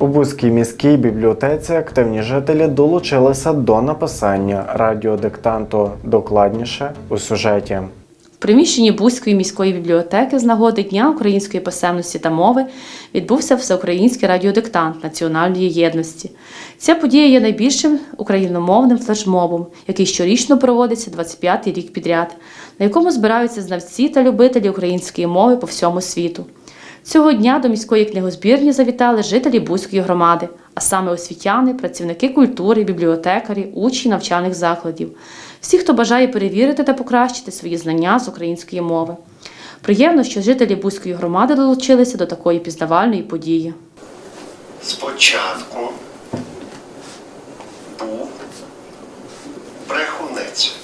У Бузькій міській бібліотеці активні жителі долучилися до написання радіодиктанту докладніше у сюжеті. В приміщенні Бузької міської бібліотеки з нагоди Дня української писемності та мови відбувся всеукраїнський радіодиктант національної єдності. Ця подія є найбільшим україномовним флешмобом, який щорічно проводиться 25-й рік підряд, на якому збираються знавці та любителі української мови по всьому світу. Цього дня до міської книгозбірні завітали жителі Бузької громади, а саме освітяни, працівники культури, бібліотекарі, учні навчальних закладів. Всі, хто бажає перевірити та покращити свої знання з української мови. Приємно, що жителі Бузької громади долучилися до такої пізнавальної події. Спочатку був брехунець.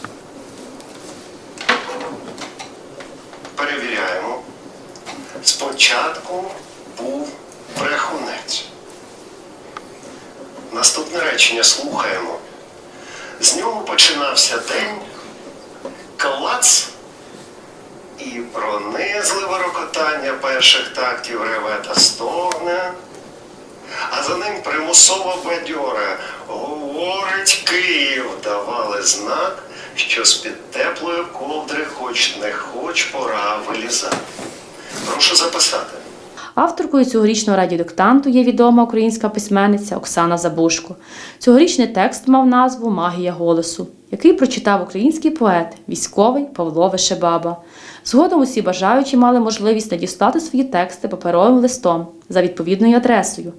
Спочатку був брехунець. Наступне речення слухаємо. З нього починався день, клац і пронизливе рокотання перших тактів реве та стогне. А за ним примусово бадьоре говорить Київ, давали знак, що з-під теплої ковдри хоч не хоч пора вилізати. Прошу записати. Авторкою цьогорічного радіодиктанту є відома українська письменниця Оксана Забушко. Цьогорічний текст мав назву Магія голосу, який прочитав український поет, військовий Павло Вишебаба. Згодом усі бажаючі мали можливість надіслати свої тексти паперовим листом за відповідною адресою.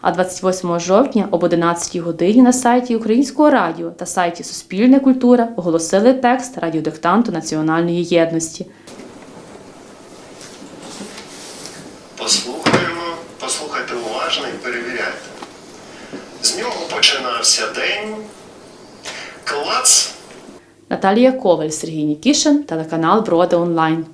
А 28 жовтня об 11 годині на сайті Українського радіо та сайті Суспільне культура оголосили текст радіодиктанту національної єдності. Уважно і перевіряйте. З нього починався день. Клац. Наталія Коваль, Сергій Нікішин, телеканал Броди Онлайн.